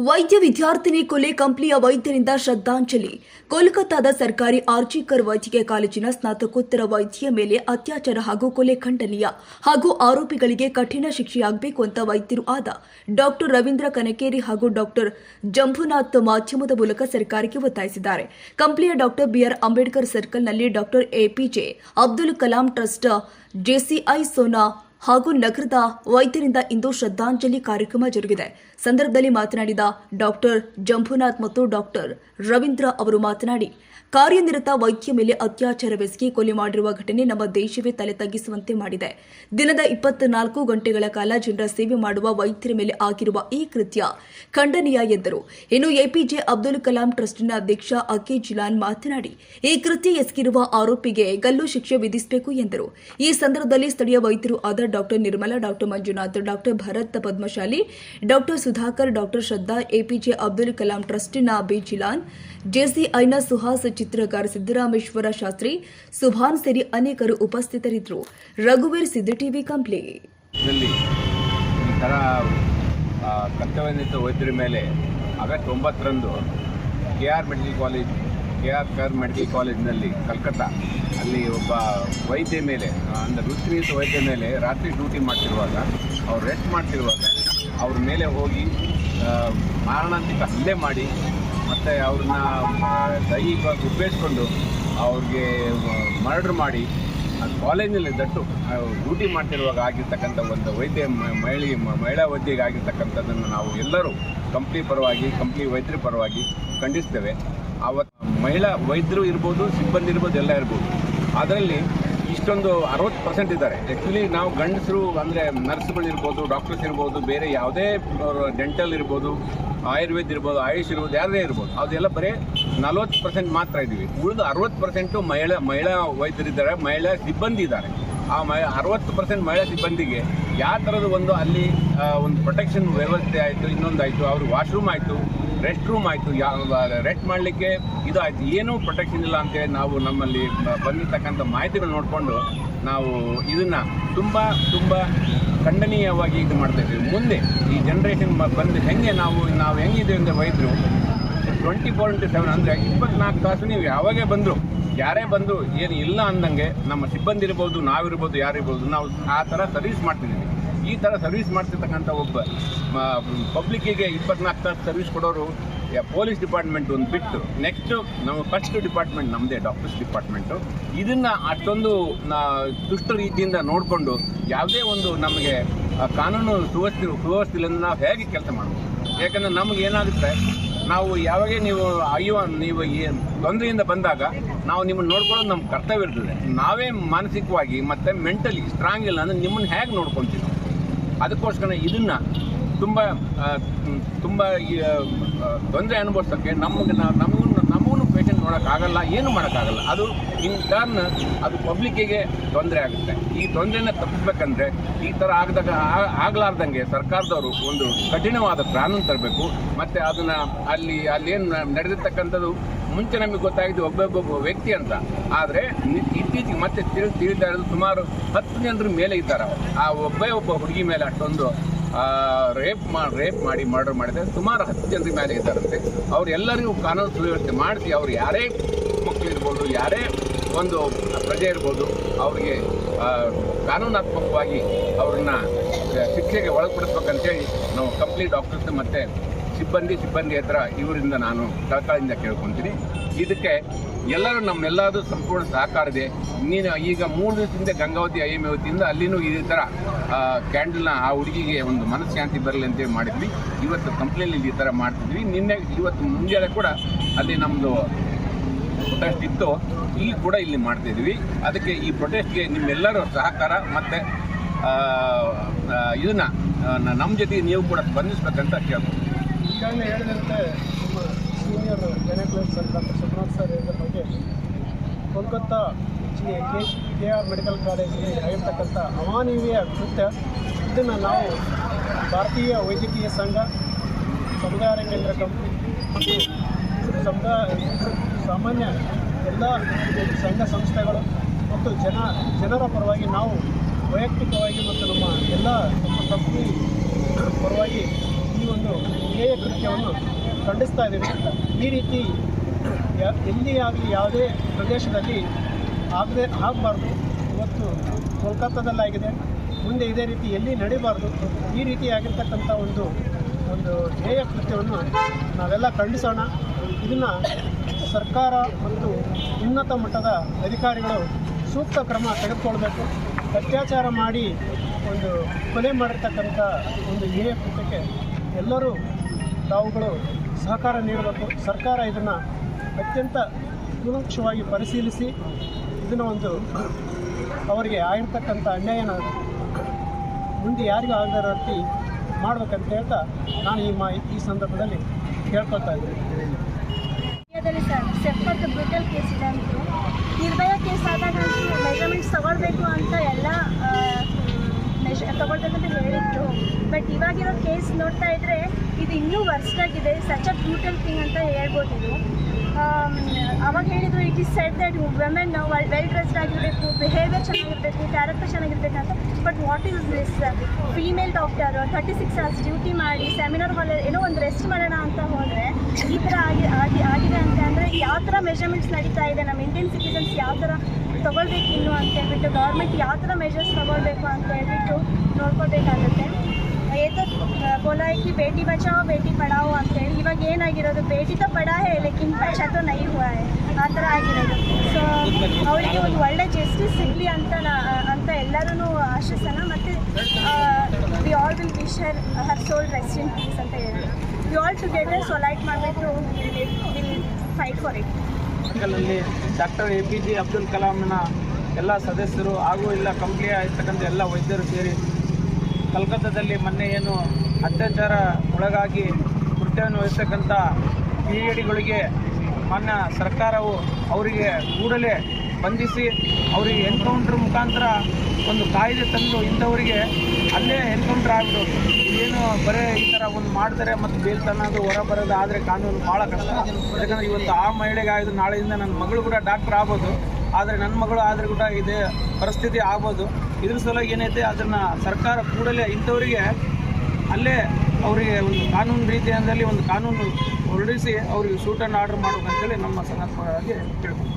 ವೈದ್ಯ ವಿದ್ಯಾರ್ಥಿನಿ ಕೊಲೆ ಕಂಪ್ಲಿಯ ವೈದ್ಯರಿಂದ ಶ್ರದ್ಧಾಂಜಲಿ. ಕೋಲ್ಕತ್ತಾದ ಸರ್ಕಾರಿ ಆರ್ಜಿಕರ್ ವೈದ್ಯಕೀಯ ಕಾಲೇಜಿನ ಸ್ನಾತಕೋತ್ತರ ವೈದ್ಯ ಮೇಲೆ ಅತ್ಯಾಚಾರ ಹಾಗೂ ಕೊಲೆ ಖಂಡನೀಯ ಹಾಗೂ ಆರೋಪಿಗಳಿಗೆ ಕಠಿಣ ಶಿಕ್ಷೆಯಾಗಬೇಕು ಅಂತ ವೈದ್ಯರು ಆದ ಡಾಕ್ಟರ್ ರವೀಂದ್ರ ಕನಕೇರಿ ಹಾಗೂ ಡಾಕ್ಟರ್ ಜಂಭುನಾಥ್ ಮಾಧ್ಯಮದ ಮೂಲಕ ಸರ್ಕಾರಕ್ಕೆ ಒತ್ತಾಯಿಸಿದ್ದಾರೆ. ಕಂಪ್ಲಿಯ doctor BR. Ambedkar ಸರ್ಕಲ್ನಲ್ಲಿ doctor APJ Abdul Kalam trust JCI Sona ಹಾಗೂ ನಗರದ ವೈದ್ಯರಿಂದ ಇಂದು ಶ್ರದ್ಧಾಂಜಲಿ ಕಾರ್ಯಕ್ರಮ ಜರುಗಿದೆ. ಸಂದರ್ಭದಲ್ಲಿ ಮಾತನಾಡಿದ ಡಾಕ್ಟರ್ ಜಂಬುನಾಥ್ ಮತ್ತು ಡಾಕ್ಟರ್ ರವೀಂದ್ರ ಅವರು ಮಾತನಾಡಿ, ಕಾರ್ಯನಿರತ ವೈದ್ಯ ಮೇಲೆ ಅತ್ಯಾಚಾರವೆಸಗಿ ಕೊಲೆ ಮಾಡಿರುವ ಘಟನೆ ನಮ್ಮ ದೇಶವೇ ತಲೆ ತಗ್ಗಿಸುವಂತೆ ಮಾಡಿದೆ. ದಿನದ ಇಪ್ಪತ್ನಾಲ್ಕು ಗಂಟೆಗಳ ಕಾಲ ಜನರ ಸೇವೆ ಮಾಡುವ ವೈದ್ಯರ ಮೇಲೆ ಆಗಿರುವ ಈ ಕೃತ್ಯ ಖಂಡನೀಯ ಎಂದರು. ಇನ್ನು ಎಪಿಜೆ ಅಬ್ದುಲ್ ಕಲಾಂ ಟ್ರಸ್ಟ್ನ ಅಧ್ಯಕ್ಷ ಅಕೆ ಜಿಲಾನ್ ಮಾತನಾಡಿ, ಈ ಕೃತ್ಯ ಎಸಗಿರುವ ಆರೋಪಿಗೆ ಗಲ್ಲು ಶಿಕ್ಷೆ ವಿಧಿಸಬೇಕು ಎಂದರು. ಈ ಸಂದರ್ಭದಲ್ಲಿ ಸ್ಥಳೀಯ ವೈದ್ಯರು ಆದ doctor Nirmala, doctor Manjunath, doctor Bharat Padmashali, doctor Sudhakar, doctor Shraddha, APJ Abdul Kalam, ಟ್ರಸ್ಟಿನ B Jilan ಜೆಸಿಐನ ಸುಹಾಸ್ ಚಿತ್ರಕಾರ ಸಿದ್ದರಾಮೇಶ್ವರ ಶಾಸ್ತ್ರಿ, ಸುಭಾನ್ ಸೇರಿ ಅನೇಕರು ಉಪಸ್ಥಿತರಿದ್ದರು. ರಘುವೀರ್ ಸಿದ್ದು ಟಿವಿ ಕಂಪ್ಲಿ. ವೈದ್ಯರ ಮೇಲೆ ಆಗಸ್ಟ್ ಒಂಬತ್ತರಂದು K R medical college, K R Kar medical ಕಾಲೇಜಿನಲ್ಲಿ ಕಲ್ಕತ್ತಾ ಅಲ್ಲಿ ಒಬ್ಬ ವೈದ್ಯ ಮೇಲೆ ಅಂದರೆ ವೃತ್ತಿನಿರತ ವೈದ್ಯ ಮೇಲೆ ರಾತ್ರಿ ಡ್ಯೂಟಿ ಮಾಡ್ತಿರುವಾಗ, ಅವ್ರು ರೆಸ್ಟ್ ಮಾಡ್ತಿರುವಾಗ ಅವ್ರ ಮೇಲೆ ಹೋಗಿ ಮಾರಣಾಂತಿಕ ಹಲ್ಲೆ ಮಾಡಿ, ಮತ್ತು ಅವ್ರನ್ನ ದೈಹಿಕವಾಗಿ ಉಪಯೋಗಿಸ್ಕೊಂಡು ಅವ್ರಿಗೆ ಮರ್ಡ್ರ್ ಮಾಡಿ ಕಾಲೇಜಿನಲ್ಲಿ ದಟ್ಟು ಡ್ಯೂಟಿ ಮಾಡ್ತಿರುವಾಗ ಆಗಿರ್ತಕ್ಕಂಥ ಒಂದು ವೈದ್ಯ ಮಹಿಳೆ ಮಹಿಳಾ ವೈದ್ಯಗೆ ಆಗಿರ್ತಕ್ಕಂಥದ್ದನ್ನು ನಾವು ಎಲ್ಲರೂ ಕಂಪ್ನಿ ಪರವಾಗಿ ಕಂಪ್ನಿ ವೈದ್ಯರ ಪರವಾಗಿ ಖಂಡಿಸ್ತೇವೆ. ಆವತ್ತು ಮಹಿಳಾ ವೈದ್ಯರು ಇರ್ಬೋದು, ಸಿಬ್ಬಂದಿ ಇರ್ಬೋದು, ಎಲ್ಲ ಇರ್ಬೋದು. ಅದರಲ್ಲಿ ಇಷ್ಟೊಂದು ಅರವತ್ತು ಪರ್ಸೆಂಟ್ ಇದ್ದಾರೆ. ಆ್ಯಕ್ಚುಲಿ ನಾವು ಗಂಡಸರು, ಅಂದರೆ ನರ್ಸ್ಗಳು ಇರ್ಬೋದು ಡಾಕ್ಟರ್ಸ್ ಇರ್ಬೋದು, ಬೇರೆ ಯಾವುದೇ ಡೆಂಟಲ್ ಇರ್ಬೋದು, ಆಯುರ್ವೇದ ಇರ್ಬೋದು, ಆಯುಷ್ ಇರ್ಬೋದು ಯಾರೇ ಇರ್ಬೋದು, ಅದೆಲ್ಲ ಬರೀ ನಲ್ವತ್ತು ಪರ್ಸೆಂಟ್ ಮಾತ್ರ ಇದ್ದೀವಿ. ಉಳಿದು ಅರವತ್ತು ಪರ್ಸೆಂಟು ಮಹಿಳಾ ಮಹಿಳಾ ವೈದ್ಯರಿದ್ದಾರೆ, ಮಹಿಳಾ ಸಿಬ್ಬಂದಿ ಇದ್ದಾರೆ. ಆ ಮಹಿ, ಅರವತ್ತು ಪರ್ಸೆಂಟ್ ಮಹಿಳಾ ಸಿಬ್ಬಂದಿಗೆ ಯಾವ ಥರದ ಒಂದು ಅಲ್ಲಿ ಒಂದು ಪ್ರೊಟೆಕ್ಷನ್ ವ್ಯವಸ್ಥೆ ಆಯಿತು ಇನ್ನೊಂದು ಆಯಿತು ಅವ್ರಿಗೆ ವಾಶ್ರೂಮ್ ಆಯಿತು ರೆಸ್ಟ್ ರೂಮ್ ಆಯಿತು ಯಾವ ರೆಸ್ಟ್ ಮಾಡಲಿಕ್ಕೆ ಇದು ಆಯಿತು ಏನೂ ಪ್ರೊಟೆಕ್ಷನ್ ಇಲ್ಲ ಅಂತೇಳಿ ನಾವು ನಮ್ಮಲ್ಲಿ ಬಂದಿರ್ತಕ್ಕಂಥ ಮಾಹಿತಿಗಳು ನೋಡಿಕೊಂಡು ನಾವು ಇದನ್ನು ತುಂಬ ತುಂಬ ಖಂಡನೀಯವಾಗಿ ಇದು ಮಾಡ್ತಾ ಇದ್ದೀವಿ. ಮುಂದೆ ಈ ಜನ್ರೇಷನ್ ಬಂದು ಹೆಂಗೆ ನಾವು ನಾವು ಹೆಂಗಿದ್ದೀವಿ ಅಂತ ವೈದ್ಯರು ಟ್ವೆಂಟಿ ಫೋರ್ ಇಂಟು ಸೆವೆನ್ ಅಂದರೆ ಇಪ್ಪತ್ನಾಲ್ಕು ತಾಸು ನೀವು ಯಾವಾಗೇ ಬಂದರು, ಯಾರೇ ಬಂದು ಏನು ಇಲ್ಲ ಅಂದಂಗೆ ನಮ್ಮ ಸಿಬ್ಬಂದಿ ಇರ್ಬೋದು ನಾವಿರ್ಬೋದು, ಯಾರಿರ್ಬೋದು, ನಾವು ಆ ಥರ ಸರ್ವಿಸ್ ಮಾಡ್ತಿದ್ದೀವಿ. ಈ ಥರ ಸರ್ವಿಸ್ ಮಾಡ್ತಿರ್ತಕ್ಕಂಥ ಒಬ್ಬ ಪಬ್ಲಿಕ್ಕಿಗೆ ಇಪ್ಪತ್ನಾಲ್ಕು ತಾಸು ಸರ್ವಿಸ್ ಕೊಡೋರು ಪೊಲೀಸ್ ಡಿಪಾರ್ಟ್ಮೆಂಟ್ ಒಂದು ಬಿಟ್ಟು ನೆಕ್ಸ್ಟು ನಮ್ಮ ಫಸ್ಟ್ ಡಿಪಾರ್ಟ್ಮೆಂಟ್ ನಮ್ಮದೇ ಡಾಕ್ಟರ್ಸ್ ಡಿಪಾರ್ಟ್ಮೆಂಟು ಇದನ್ನು ಅಷ್ಟೊಂದು ನಾ ತುಷ್ಟ ರೀತಿಯಿಂದ ನೋಡಿಕೊಂಡು ಯಾವುದೇ ಒಂದು ನಮಗೆ ಕಾನೂನು ಸುವ್ಯವಸ್ಥೆ ಸುವ್ಯವಸ್ಥೆಯಿಂದ ನಾವು ಹೇಗೆ ಕೆಲಸ ಮಾಡ್ಬೋದು? ಯಾಕಂದರೆ ನಮ್ಗೆ ಏನಾಗುತ್ತೆ, ನಾವು ಯಾವಾಗೇ ನೀವು ಅಯ್ಯೋ, ನೀವು ಈ ತೊಂದರೆಯಿಂದ ಬಂದಾಗ ನಾವು ನಿಮ್ಮನ್ನು ನೋಡ್ಕೊಳ್ಳೋದು ನಮ್ಮ ಕರ್ತವ್ಯ ಇರ್ತದೆ. ನಾವೇ ಮಾನಸಿಕವಾಗಿ ಮತ್ತು ಮೆಂಟಲಿ ಸ್ಟ್ರಾಂಗ್ ಇಲ್ಲ ಅಂದರೆ ನಿಮ್ಮನ್ನು ಹೇಗೆ ನೋಡ್ಕೊತೀವಿ? ಅದಕ್ಕೋಸ್ಕರ ಇದನ್ನು ತುಂಬ ತುಂಬ ತೊಂದರೆ ಅನುಭವಿಸೋಕ್ಕೆ ನಮಗೆ ನಮಗೂ ಪೇಷಂಟ್ ನೋಡೋಕ್ಕಾಗಲ್ಲ, ಏನು ಮಾಡೋಕ್ಕಾಗಲ್ಲ, ಅದು ಇನ್ ಟರ್ನ್ ಅದು ಪಬ್ಲಿಕ್ಕಿಗೆ ತೊಂದರೆ ಆಗುತ್ತೆ. ಈ ತೊಂದರೆನ ತಪ್ಪಿಸ್ಬೇಕಂದ್ರೆ ಈ ಥರ ಆಗದಾಗ ಆಗಲಾರ್ದಂಗೆ ಸರ್ಕಾರದವರು ಒಂದು ಕಠಿಣವಾದ ಕಾನೂನು ತರಬೇಕು, ಮತ್ತು ಅದನ್ನು ಅಲ್ಲಿ ಅಲ್ಲೇನು ನಡೆದಿರ್ತಕ್ಕಂಥದ್ದು ಮುಂಚೆ ನಮಗೆ ಗೊತ್ತಾಗಿದ್ದು ಒಬ್ಬೊಬ್ಬೊಬ್ಬ ವ್ಯಕ್ತಿ ಅಂತ. ಆದರೆ ಇತ್ತೀಚೆಗೆ ಮತ್ತೆ ತಿಳಿ ತಿಳಿತಾ ಇರೋದು ಸುಮಾರು ಹತ್ತು ಜನರ ಮೇಲೆ ಇದ್ದಾರೆ. ಆ ಒಬ್ಬೇ ಒಬ್ಬ ಹುಡುಗಿ ಮೇಲೆ ಅಷ್ಟೊಂದು ರೇಪ್ ಮಾ ರೇಪ್ ಮಾಡಿ ಮರ್ಡರ್ ಮಾಡಿದರೆ ಸುಮಾರು ಹತ್ತು ಜನರ ಮೇಲೆ ಇದ್ದಾರಂತೆ. ಅವರೆಲ್ಲರಿಗೂ ಕಾನೂನು ಸುವ್ಯವಸ್ಥೆ ಮಾಡಿಸಿ ಅವ್ರು ಯಾರೇ ಮಕ್ಕಳಿರ್ಬೋದು ಯಾರೇ ಒಂದು ಪ್ರಜೆ ಇರ್ಬೋದು, ಅವರಿಗೆ ಕಾನೂನಾತ್ಮಕವಾಗಿ ಅವ್ರನ್ನ ಶಿಕ್ಷೆಗೆ ಒಳಪಡಿಸ್ಬೇಕಂತೇಳಿ ನಾವು ಕಂಪ್ಲೀಟ್ ಡಾಕ್ಟರ್ಸ್ ಮತ್ತು ಸಿಬ್ಬಂದಿ ಸಿಬ್ಬಂದಿ ಹತ್ರ ಇವರಿಂದ ನಾನು ಸರ್ಕಾರದಿಂದ ಕೇಳ್ಕೊತೀನಿ. ಇದಕ್ಕೆ ಎಲ್ಲರೂ ನಮ್ಮೆಲ್ಲಾದರೂ ಸಂಪೂರ್ಣ ಸಹಕಾರ ಇದೆ. ನೀನು ಈಗ ಮೂರು ದಿವಸದಿಂದ ಗಂಗಾವತಿ, ಐ ಎಂ ವತಿಯಿಂದ ಅಲ್ಲಿನೂ ಈ ಥರ ಕ್ಯಾಂಡಲ್ನ ಆ ಹುಡುಗಿಗೆ ಒಂದು ಮನಃಶಾಂತಿ ಬರಲಿ ಅಂತೇಳಿ ಮಾಡಿದ್ವಿ. ಇವತ್ತು ಕಂಪ್ನಿಯಲ್ಲಿ ಈ ಥರ ಮಾಡ್ತಿದ್ವಿ. ನಿನ್ನೆ, ಇವತ್ತು ಮುಂಜಾನೆ ಕೂಡ ಅಲ್ಲಿ ನಮ್ಮದು ಪ್ರೊಟೆಸ್ಟ್ ಇತ್ತು. ಇಲ್ಲಿ ಕೂಡ ಇಲ್ಲಿ ಮಾಡ್ತಿದ್ವಿ ಅದಕ್ಕೆ ಈ ಪ್ರೊಟೆಸ್ಟ್ಗೆ ನಿಮ್ಮೆಲ್ಲರೂ ಸಹಕಾರ ಮತ್ತು ಇದನ್ನು ನಮ್ಮ ಜೊತೆಗೆ ನೀವು ಕೂಡ ಸ್ಪಂದಿಸ್ಬೇಕಂತ ಕೇಳ್ಬೋದು ಈಗಾಗಲೇ ಹೇಳಿದಂತೆ ನಮ್ಮ senior gynaecologist sir doctor Subrahmanya sir ಹೇಳಿದ ಬಗ್ಗೆ Kolkata K K R medical ಕಾಲೇಜಲ್ಲಿ ಆಗಿರ್ತಕ್ಕಂಥ ಅಮಾನವೀಯ ಕೃತ್ಯ. ಇದನ್ನು ನಾವು ಭಾರತೀಯ ವೈದ್ಯಕೀಯ ಸಂಘ, ಸಮುದಾಯ ಕೇಂದ್ರ ಕಂಪನಿ ಮತ್ತು ಸಮುದಾಯ, ಸಾಮಾನ್ಯ ಎಲ್ಲ ಸಂಘ ಸಂಸ್ಥೆಗಳು ಮತ್ತು ಜನ, ಜನರ ಪರವಾಗಿ ನಾವು ವೈಯಕ್ತಿಕವಾಗಿ ಮತ್ತು ನಮ್ಮ ಎಲ್ಲ ಕಂಪನಿ ಪರವಾಗಿ ಈ ಒಂದು ಹೇಯ ಕೃತ್ಯವನ್ನು ಖಂಡಿಸ್ತಾ ಇದ್ದೀವಿ. ಈ ರೀತಿ ಎಲ್ಲಿ ಆಗಲಿ ಯಾವುದೇ ಪ್ರದೇಶದಲ್ಲಿ ಆಗದೆ ಆಗಬಾರ್ದು. ಇವತ್ತು ಕೋಲ್ಕತ್ತಾದಲ್ಲಾಗಿದೆ. ಮುಂದೆ ಇದೇ ರೀತಿ ಎಲ್ಲಿ ನಡೀಬಾರ್ದು. ಈ ರೀತಿಯಾಗಿರ್ತಕ್ಕಂಥ ಒಂದು ಒಂದು ಧ್ಯೇಯ ಕೃತ್ಯವನ್ನು ನಾವೆಲ್ಲ ಖಂಡಿಸೋಣ. ಇದನ್ನು ಸರ್ಕಾರ ಮತ್ತು ಉನ್ನತ ಮಟ್ಟದ ಅಧಿಕಾರಿಗಳು ಸೂಕ್ತ ಕ್ರಮ ತೆಗೆದುಕೊಳ್ಬೇಕು. ಅತ್ಯಾಚಾರ ಮಾಡಿ ಒಂದು ಕೊಲೆ ಮಾಡಿರ್ತಕ್ಕಂಥ ಒಂದು ಧ್ಯೇಯ ಕೃತ್ಯಕ್ಕೆ ಎಲ್ಲರೂ ತಾವುಗಳು ಸಹಕಾರ ನೀಡಬೇಕು. ಸರ್ಕಾರ ಇದನ್ನು ಅತ್ಯಂತ ಕೂಲಂಕಷವಾಗಿ ಪರಿಶೀಲಿಸಿ ಇದನ್ನು ಒಂದು ಅವರಿಗೆ ಆಗಿರ್ತಕ್ಕಂಥ ಅನ್ಯಾಯನ ಮುಂದೆ ಯಾರಿಗೂ ಆಗದ ರೀತಿ ಮಾಡ್ಬೇಕಂತ ಹೇಳ್ತಾ ನಾನು ಈ ಮಾ, ಈ ಸಂದರ್ಭದಲ್ಲಿ ಕೇಳ್ಕೊಳ್ತಾ ಇದ್ದೀನಿ. ಸೆಪ್ಟರ್ ಬ್ರೂಟಲ್ ಕೇಸ್ ಇದೆ ಅಂತು ನಿರ್ಭಯ ಕೇಸ್ ಆದಾಗ ಮೆಜರ್ಮೆಂಟ್ಸ್ ತಗೊಳ್ಬೇಕು ಅಂತ ಎಲ್ಲ ಮೆಜ ತಗೊಳ್ಬೇಕಂತ ಹೇಳಿದ್ರು. ಬಟ್ ಇವಾಗಿರೋ ಕೇಸ್ ನೋಡ್ತಾ ಇದ್ರೆ ಇದು ಇನ್ನೂ ವರ್ಸ್ಟ್ ಆಗಿದೆ. ಸಚ್ ಅ ಬ್ರೂಟಲ್ ಥಿಂಗ್ ಅಂತ ಹೇಳ್ಬೋದು. ಇದು ಅವಾಗ ಹೇಳಿದ್ರು it is set that women well dressed ಆಗಿರಬೇಕು ಬಿಹೇವಿಯರ್ ಚೆನ್ನಾಗಿರಬೇಕು character ಚೆನ್ನಾಗಿರ್ಬೇಕಂತ but what is this female doctor thirty six hours duty ಮಾಡಿ ಸೆಮಿನಾರ್ ಹಾಲ್ ಏನೋ ಒಂದು ರೆಸ್ಟ್ ಮಾಡೋಣ ಅಂತ ಹೋದರೆ, ಈ ಥರ ಆಗಿ ಆಗಿ, ಆಗಿದೆ ಅಂತ ಅಂದರೆ ಯಾವ ಥರ ಮೆಷರ್ಮೆಂಟ್ಸ್ ನಡೀತಾ ಇದೆ? ನಮ್ಮ ಇಂಡಿಯನ್ ಸಿಟಿಸನ್ಸ್ ಯಾವ ಥರ ತೊಗೊಳ್ಬೇಕು ಇನ್ನು ಅಂತ ಹೇಳ್ಬಿಟ್ಟು ಗೌರ್ಮೆಂಟ್ ಯಾವ ಥರ ಮೆಷರ್ಸ್ ತೊಗೊಳ್ಬೇಕು ಅಂತ ಹೇಳ್ಬಿಟ್ಟು बोला है कि बेटी बचाओ, बेटी पढ़ाओ ಅಂತೇಳಿ ಇವಾಗ ಏನಾಗಿರೋದು ಬೇಟಿ ತ ಪಡಾ ಹೇ ಲೇಕಿನ್ ಬಚ್ಚಾ ತೋ ನಹೀ ಹುವಾ ಆ ಥರ ಆಗಿರೋದು ಸೊ ಅವಳಿಗೆ ಒಂದು ಒಳ್ಳೆ ಜಸ್ಟಿಸ್ ಸಿಗಲಿ ಅಂತ ಅಂತ ಎಲ್ಲರೂ ಆಶಿಸೋಣ. ಮತ್ತು we all will wish her her soul rest in peace ಅಂತ ಹೇಳೋಣ. ವಿ ಆಲ್ ಟುಗೆದರ್ ಸೊಲೈಟ್ ಮಾಡಬೇಕು will fight for it doctor A P J Abdul ಕಲಾಂನ ಎಲ್ಲ ಸದಸ್ಯರು, ಹಾಗೂ ಇಲ್ಲ ಕಂಪ್ಲೀಟ್ ಆಗಿರ್ತಕ್ಕಂಥ ಎಲ್ಲ ವೈದ್ಯರು ಸೇರಿ, ಕಲ್ಕತ್ತಾದಲ್ಲಿ ಮೊನ್ನೆ ಏನು ಅತ್ಯಾಚಾರ ಒಳಗಾಗಿ ಕೃತ್ಯವನ್ನು ವಹಿಸ್ತಕ್ಕಂಥ ಪಿ ಡಿಗಳಿಗೆ ಮಾನ್ಯ ಸರ್ಕಾರವು ಅವರಿಗೆ ಕೂಡಲೇ ಬಂಧಿಸಿ ಅವರಿಗೆ ಎನ್ಕೌಂಟ್ರ್ ಮುಖಾಂತರ ಒಂದು ಕಾಯ್ದೆ ತಂದು ಇಂಥವರಿಗೆ ಅಲ್ಲೇ ಎನ್ಕೌಂಟ್ರ್ ಆಗಿಬಿಡೋದು ಏನು ಬರೇ ಈ ಥರ ಒಂದು ಮಾಡ್ತಾರೆ ಮತ್ತು ಬೇಲ್ತನ ಅದು ಹೊರ ಬರೋದು ಆದರೆ ಕಾನೂನು ಭಾಳ ಕಷ್ಟ. ಯಾಕಂದರೆ ಇವತ್ತು ಆ ಮಹಿಳೆಗೆ ನಾಳೆಯಿಂದ ನನ್ನ ಮಗಳು ಕೂಡ ಡಾಕ್ಟರ್ ಆಗ್ಬೋದು. ಆದರೆ ನನ್ನ ಮಗಳು ಆದರೂ ಕೂಡ ಇದೇ ಪರಿಸ್ಥಿತಿ ಆಗ್ಬೋದು. ಇದ್ರ ಸಲುವಾಗಿ ಏನೈತೆ, ಅದನ್ನು ಸರ್ಕಾರ ಕೂಡಲೇ ಇಂಥವರಿಗೆ ಅಲ್ಲೇ ಅವರಿಗೆ ಒಂದು ಕಾನೂನು ರೀತಿಯಲ್ಲಿ ಒಂದು ಕಾನೂನು ಹೊರಡಿಸಿ ಅವರಿಗೆ ಸೂಟನ್ನು ಆರ್ಡರ್ ಮಾಡಬೇಕಂತೇಳಿ ನಮ್ಮ ಸಂಘಟನೆಯಾಗಿ ಕೇಳ್ಬೋದು